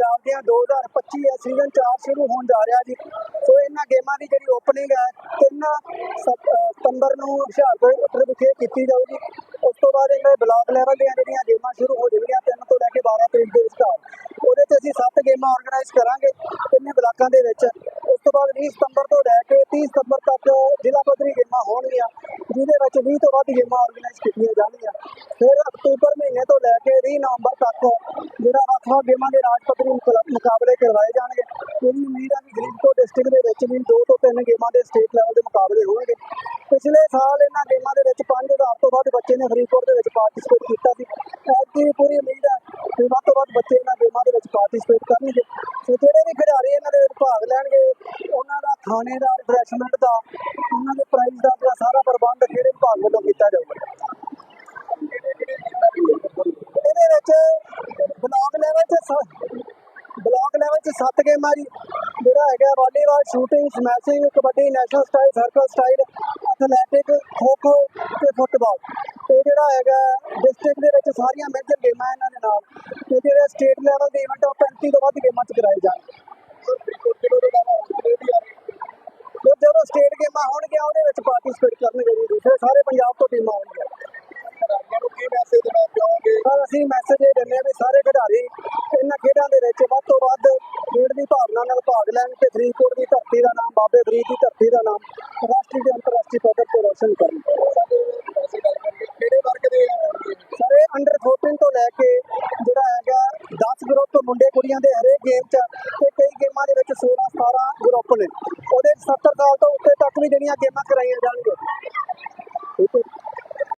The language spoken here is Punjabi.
ਪੰਜਾਬ ਦੀਆਂ 2025 ਹੈ ਸੀਜ਼ਨ 4 ਸ਼ੁਰੂ ਹੋਣ ਜਾ ਰਿਹਾ ਜੀ। ਸੋ ਇਹਨਾਂ ਗੇਮਾਂ ਦੀ ਜਿਹੜੀ ਓਪਨਿੰਗ ਹੈ 3 ਸਤੰਬਰ ਨੂੰ ਹੁਸ਼ਿਆਰਪੁਰ ਵਿਖੇ ਕੀਤੀ ਜਾਊਗੀ। ਉਸ ਤੋਂ ਬਾਅਦ ਇਹਨਾਂ ਬਲਾਕ ਲੈਵਲ ਦੀਆਂ ਜਿਹੜੀਆਂ ਗੇਮਾਂ ਸ਼ੁਰੂ ਹੋ ਜਾਣਗੀਆਂ 3 ਤੋਂ ਲੈ ਕੇ 12 ਤਰੀਕ ਦੇ ਵਿਚਕਾਰ ਉਹਦੇ 'ਚ ਅਸੀਂ 7 ਗੇਮਾਂ ਆਰਗੇਨਾਈਜ਼ ਕਰਾਂਗੇ ਤਿੰਨੇ ਬਲਾਕਾਂ ਦੇ ਵਿੱਚ। ਉਸ ਤੋਂ ਬਾਅਦ 20 ਸਤੰਬਰ ਤੋਂ ਲੈ ਕੇ 30 ਸਤੰਬਰ ਤੱਕ ਜ਼ਿਲ੍ਹਾ ਪੱਧਰੀ ਗੇਮਾਂ ਹੋਣਗੀਆਂ, ਜਿਹਦੇ ਵਿੱਚ 20 ਤੋਂ ਵੱਧ ਗੇਮਾਂ ਆਰਗੇਨਾਈਜ਼ ਕੀਤੀਆਂ ਜਾਣਗੀਆਂ। ਫਿਰ ਅਕਤੂਬਰ ਮਹੀਨੇ ਤੋਂ ਲੈ ਕੇ 20 ਨਵੰਬਰ ਤੱਕ ਜਿਹੜਾ ਵੱਖ-ਵੱਖ ਗੇਮਾਂ ਦੇ ਰਾਜ ਪੱਧਰੀ ਮੁਕਾਬਲੇ ਕਰਵਾਏ ਜਾਣਗੇ। ਮੇਰੀ ਉਮੀਦ ਹੈ ਕਿ ਫਰੀਦਕੋਟ ਡਿਸਟ੍ਰਿਕਟ ਦੇ ਵਿੱਚ ਵੀ ਦੋ ਤੋਂ ਤਿੰਨ ਗੇਮਾਂ ਦੇ ਸਟੇਟ ਲੈਵਲ ਦੇ ਮੁਕਾਬਲੇ ਹੋਣਗੇ। ਪਿਛਲੇ ਸਾਲ ਇਹਨਾਂ ਗੇਮਾਂ ਦੇ ਵਿੱਚ 5000 ਤੋਂ ਵੱਧ ਬੱਚੇ ਨੇ ਫਰੀਦਕੋਟ ਦੇ ਵਿੱਚ ਪਾਰਟਿਸਿਪੇਟ ਕੀਤਾ ਸੀ। ਐਤਕੀ ਵੀ ਪੂਰੀ ਉਮੀਦ ਹੈ ਕਿ ਵੱਧ ਤੋਂ ਵੱਧ ਬੱਚੇ ਇਹਨਾਂ ਗੇਮਾਂ ਦੇ ਵਿੱਚ ਪਾਰਟਿਸਿਪੇਟ ਕਰਨਗੇ। ਖਾਣੇ ਦਾ ਰਿਫਰੈਸ਼ਮੈਂਟ ਦਾ, ਉਹਨਾਂ ਦੇ ਪ੍ਰਾਈਜ਼ ਦਾ ਜਿਹੜਾ ਸਾਰਾ ਪ੍ਰਬੰਧ ਖੇਡ ਵਿਭਾਗ ਵੱਲੋਂ ਕੀਤਾ ਜਾਊਗਾ? ਇਹਦੇ ਵਿੱਚ ਬਲਾਕ ਲੈਵਲ 'ਚ ਸ- ਬਲਾਕ ਲੈਵਲ 'ਚ ਸੱਤ ਗੇਮਾਂ ਜੀ। ਜਿਹੜਾ ਹੈਗਾ volleyball shooting smashing kabaddi national style circle style athletic kho kho ਤੇ ਫੁੱਟਬਾਲ ਤੇ ਜਿਹੜਾ ਹੈਗਾ ਡਿਸਟ੍ਰਿਕਟ ਦੇ ਵਿੱਚ ਸਾਰੀਆਂ ਮੇਜਰ ਗੇਮਾਂ ਇਹਨਾਂ ਦੇ ਨਾਲ। ਤੇ ਜਿਹੜੇ ਸਟੇਟ ਲੈਵਲ ਦੇ ਇਵੈਂਟ ਉਹ 35 ਤੋਂ ਵੱਧ ਗੇਮਾਂ 'ਚ ਕਰਾਏ ਜਾਣਗੇ ਤੇ ਜਦੋਂ ਗੇਮਾਂ ਹੋਣਗੀਆਂ ਉਹਦੇ ਵਿੱਚ ਪਾਰਟਿਸਿਪੇਟ ਕਰਨਗੇ ਜੀ। ਦੂਸਰੇ ਸਾਰੇ ਪੰਜਾਬ ਤੋਂ ਟੀਮਾਂ ਆਉਣਗੀਆਂ ਨੂੰ ਕੀ ਮੈਸੇਜ ਦੇਣਾ ਚਾਹੋਗੇ ਪਰ ਅਸੀਂ ਮੈਸੇਜ ਇਹ ਦਿੰਦੇ ਹਾਂ ਵੀ ਸਾਰੇ ਖਿਡਾਰੀ ਇਹਨਾਂ ਖੇਡਾਂ ਦੇ ਵਿੱਚ ਵੱਧ ਤੋਂ ਵੱਧ ਖੇਡ ਦੀ ਭਾਵਨਾ ਨਾਲ ਭਾਗ ਲੈਣ ਤੇ ਫਰੀਦਕੋਟ ਦੀ ਧਰਤੀ ਦਾ ਨਾਮ ਬਾਬੇ ਫਰੀਦ ਦੀ ਧਰਤੀ ਦਾ ਨਾਮ ਰਾਸ਼ਟਰੀ ਤੇ ਅੰਤਰਰਾਸ਼ਟਰੀ ਪੱਧਰ ਤੇ ਰੋਸ਼ਨ ਕਰਨ। ਕਿਹੜੇ ਵਰਗ ਦੇ ਸਾਰੇ ਅੰਡਰ 14 ਤੋਂ ਲੈ ਕੇ ਜਿਹੜਾ ਹੈਗਾ 10 ਗਰੁੱਪ ਮੁੰਡੇ ਕੁੜੀਆਂ ਦੇ ਹਰੇਕ ਗੇਮ 'ਚ ਤੇ ਕਈ ਗੇਮਾਂ ਦੇ ਵਿੱਚ 16 12 ਗਰੁੱਪ ਨੇ। ਉਹਦੇ 70 ਸਾਲ ਤੋਂ ਉੱਤੇ ਤੱਕ ਵੀ ਜਿਹੜੀਆਂ ਗੇਮਾਂ ਕਰਾਈਆਂ ਜਾਣਗੀਆਂ।